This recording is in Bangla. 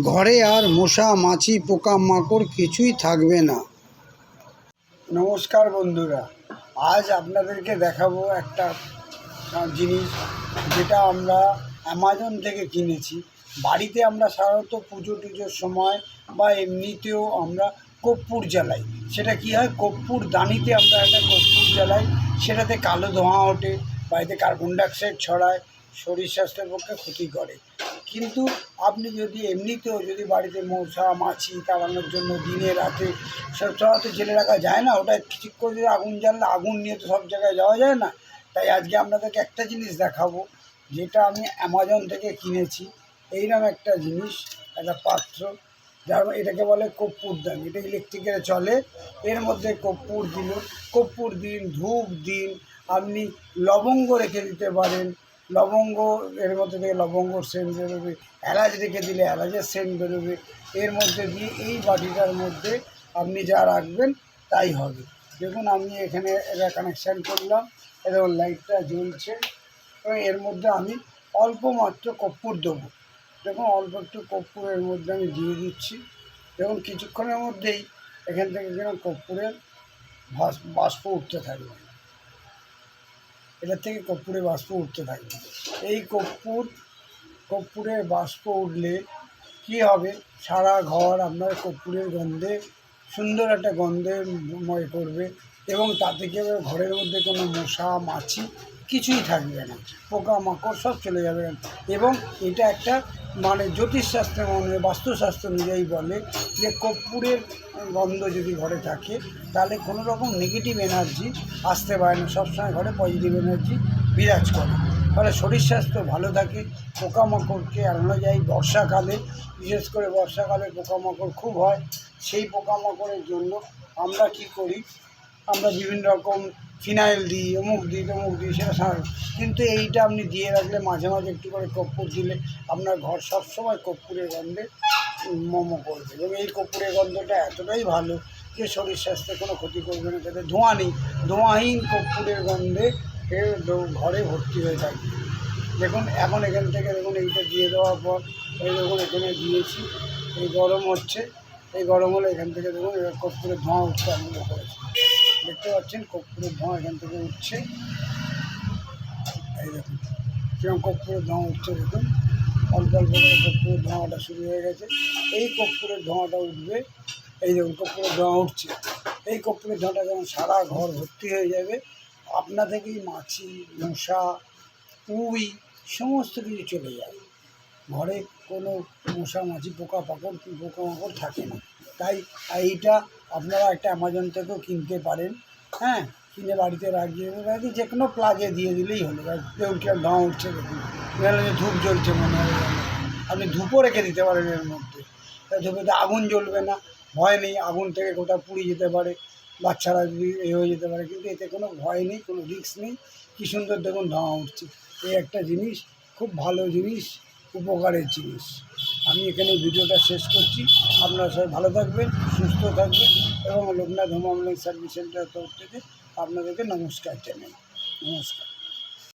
ঘরে আর মশা, মাছি, পোকা, মাকড় কিছুই থাকবে না। নমস্কার বন্ধুরা, আজ আপনাদেরকে দেখাবো একটা জিনিস যেটা আমরা অ্যামাজন থেকে কিনেছি। বাড়িতে আমরা সাধারণত পুজো টুজোর সময় বা এমনিতেও আমরা কর্পূর জ্বালাই। সেটা কি হয়? কর্পূর দানিতে আমরা একটা কর্পূর জ্বালাই। সেটাতে কালো ধোঁয়া ওঠে, বাড়িতে কার্বন ডাইঅক্সাইড ছড়ায়, শরীর স্বাস্থ্যের পক্ষে ক্ষতি করে। কিন্তু আপনি যদি এমনিতেও যদি বাড়িতে মশা মাছি তাড়ানোর জন্য দিনে, রাতে সব সময় তো জেলে রাখা যায় না ওটা ঠিক করে যদি আগুন জ্বাললে আগুন নিয়ে তো সব জায়গায় যাওয়া যায় না। তাই আজকে আপনাদেরকে একটা জিনিস দেখাবো, যেটা আমি অ্যামাজন থেকে কিনেছি। এইরকম একটা জিনিস, একটা পাত্র, যার এটাকে বলে কর্পূর দান। এটা ইলেকট্রিকের চলে। এর মধ্যে কর্পূর দিল কর্পূর দিন, ধূপ দিন, আপনি লবঙ্গ রেখে দিতে পারেন। লবঙ্গ, এর মধ্যে থেকে লবঙ্গ সেন্ট বেরোবে, এলাচ রেখে দিলে এলাচের সেন্ট বেরোবে। এর মধ্যে দিয়ে এই বাটিটার মধ্যে আপনি যা রাখবেন তাই হবে। দেখুন, আমি এখানে এটা কানেকশান করলাম। এবং লাইটটা জ্বলছে। এবং এর মধ্যে আমি অল্প মাত্র কর্পূর দেবো। দেখুন, অল্প একটু কর্পূর এর মধ্যে আমি দিয়ে দিচ্ছি। দেখুন, কিছুক্ষণের মধ্যেই এখান থেকে যেন কর্পূরের বাষ্প উঠতে থাকবে। এটার থেকে কর্পূরের বাষ্প উঠতে থাকবে এই কর্পূর কর্পূরের বাষ্প উঠলে কি হবে? সারা ঘর আপনার কর্পূরের গন্ধে, সুন্দর একটা গন্ধে ময় করবে এবং তাতে কি হবে? ঘরের মধ্যে কোনো মশা, মাছি কিছুই থাকবে না। পোকা মাকড় সব চলে যাবে। এবং এটা একটা মানে জ্যোতিষশাস্ত্রে মানে বাস্তুশাস্ত্র অনুযায়ী বলে যে কর্পূরের গন্ধ যদি ঘরে থাকে, তাহলে কোনো রকম নেগেটিভ এনার্জি আসতে পারে না। সবসময় ঘরে পজিটিভ এনার্জি বিরাজ করে। ফলে শরীর স্বাস্থ্য ভালো থাকে, পোকামাকড়কে এড়ানো যায় বর্ষাকালে, বিশেষ করে বর্ষাকালে পোকামাকড় খুব হয়। সেই পোকামাকড়ের জন্য আমরা কি করি? আমরা বিভিন্ন রকম ফিনাইল দিই, অমুক দিই, তমুক দিই সেটা স্বাভাবিক কিন্তু এইটা আপনি দিয়ে রাখলে মাঝে মাঝে একটু করে কর্পূর দিলে আপনার ঘর সবসময় কর্পূরের গন্ধে মোমো করবে। এবং এই কর্পূরের গন্ধটা এতটাই ভালো যে শরীর স্বাস্থ্যে কোনো ক্ষতি করবে না, যাতে ধোঁয়া নেই। ধোঁয়াহীন কর্পূরের গন্ধে ঘরে ভর্তি হয়ে থাকবে দেখুন, এখন এখান থেকে দেখুন, এইটা দিয়ে দেওয়ার পর এই দেখুন, এখানে দিয়েছি। এই গরম হচ্ছে। এই গরম হলে এখান থেকে দেখুন, এবার কর্পূরের ধোঁয়া উঠতে আরম্ভ করেছে। দেখতে পাচ্ছেন কর্পূরের ধোঁয়া এখান থেকে উঠছে। এই দেখুন কীরকম কর্পূরের ধোঁয়া উঠছে দেখুন। অল্প অল্প করে ধোঁয়াটা শুরু হয়ে গেছে। এই কর্পূরের ধোঁয়াটা উঠবে, এই দেখুন কর্পূরের ধোঁয়া উঠছে। এই কর্পূরের ধোঁয়াটা যখন সারা ঘর ভর্তি হয়ে যাবে। আপনা থেকেই মাছি মশা পুই, সমস্ত কিছু চলে যায়। ঘরে কোনো মশা, মাছি, পোকা পাকড়, পোকামাকড় থাকে না। তাই এইটা আপনারা একটা অ্যামাজন থেকেও কিনতে পারেন হ্যাঁ? কিনে বাড়িতে রাখিয়ে রাখি যে কোনো প্লাগে দিয়ে দিলেই হলো। দেখুন কীরকম ধোঁয়া উঠছে ধূপ জ্বলছে মনে হয় আপনি ধূপও রেখে দিতে পারেন এর মধ্যে। তা ধূপেতে আগুন জ্বলবে না। ভয় নেই, আগুন থেকে কোথাও পুড়ে যেতে পারে। বাচ্চারা যদি এ হয়ে যেতে পারে, কিন্তু এতে কোনো ভয় নেই, কোনো রিস্ক নেই। কী সুন্দর দেখুন ধোঁয়া উঠছে। এই একটা জিনিস, খুব ভালো জিনিস। উপকারের জিনিস। আমি এখানে ভিডিওটা শেষ করছি। আপনারা সবাই ভালো থাকবেন, সুস্থ থাকবেন এবং Loknath home ambulance service centre তরফ থেকে আপনাদেরকে নমস্কার জানাই। নমস্কার।